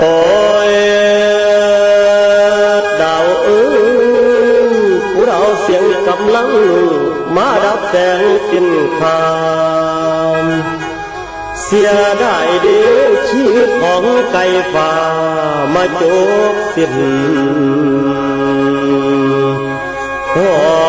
โอ้ยดาวเอ้ยผู้เราเสียงกำลัง มาดับแสงสิ้นคามเสียได้เดียวชีวิตของไก่ฟ้ามาจบสิ้นพอ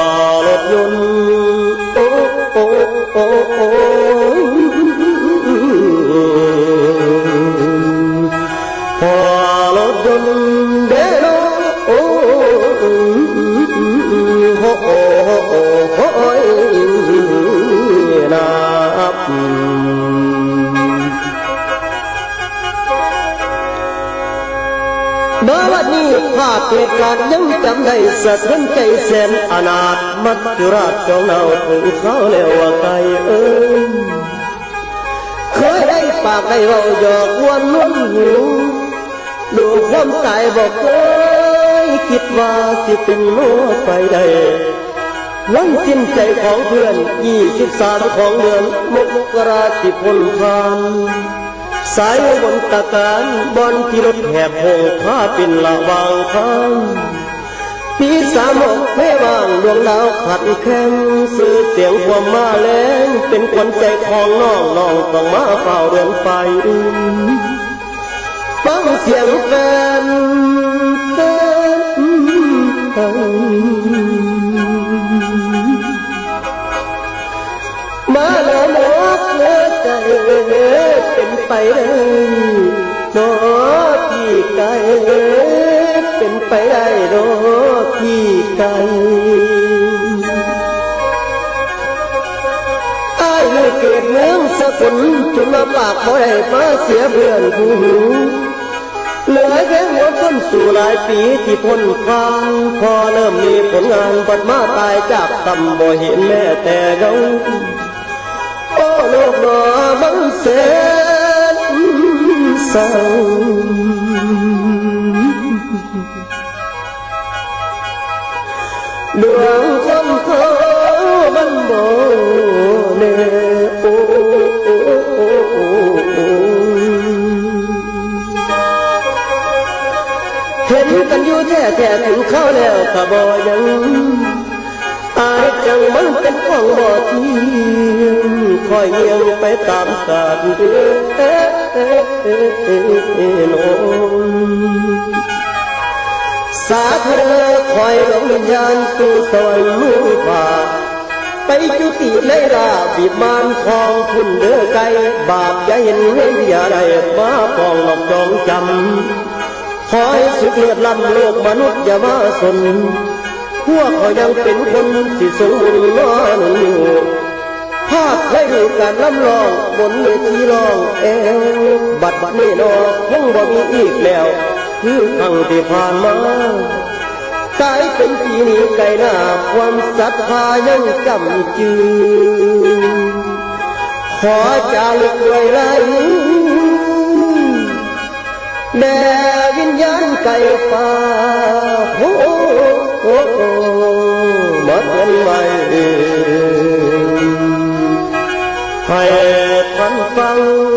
มื่อวันนี้ภาพเหตุการณ์ยังจำได้สะเทือนใจแสนอนาถมัจจุราชเจองเนาถึงเขาแล้วว่าไกลเอ้ยเคยได้ปากได้เว้าหยอกวนนุ่นหิ ดูความตายบอกเคยคิดว่าสิเป็นโลไปได้วันสิ้นใจของเพื่อนยี่สิบสามของเดือนมกราที่พ้นผ่านสายบนตะการบอนที่รถแหบหงผ้าเป็นละวางทางปีสามหกไม่วางดวงดาวขัดแข้งสื่อเสียงความมาแรงเป็นขวัญใจของน้องน้องต้องมาเฝ้าเรือนไฟ ฟังเสียงแฟนเต้นมาแล้วหมดเลือใจเป็นไปเลยโนพี่ไก่เป็นไปได้โนพี่ไก่อายอยู่เกิดเมืองสกุลจนมาปากบ่ได้มาเสียเพื่อนผู้หู เหลือแค่หัวต้นสู่หลายปีที่พ้นทางพอเริ่มมีผลงานบัดมาตายจากตำบ่เห็นแม่แต่เงาโอ้ลูกหนอมันแสนเศร้าดวง กันอยู่แท้แท้ถึงเข้าแล้วขบอยังอายจังมันเป็นของบ่อเทียงคอยเงียงไปตามกาลเดือนสาธุเอคอยดวงวิญญาณสู่สวรรค์มือฝ่าไปจุติในราบีบมานของคุณเด้อไกลบาปอย่าเห็นเห็นอย่าได้มาปองหลอกจองจำ คอยสุดเลือดล้ำโลกมนุษย์อย่ามาสน พวกเขายังเป็นคนที่สมบูรณ์นอนอยู่ภาพให้ดูการล้ำลองบนเวทีลองเอวบัดบัดนี้นอคงบ่มีอีกแล้ว คือครั้งที่ผ่านมากลายเป็นปีนี้ไกลหน้าความศรัทธายังจำจือขอจารึกไว้ไรแด ย่านไก่ฟ้าโอโอมาเตืนไว้ให้ท่านฟัง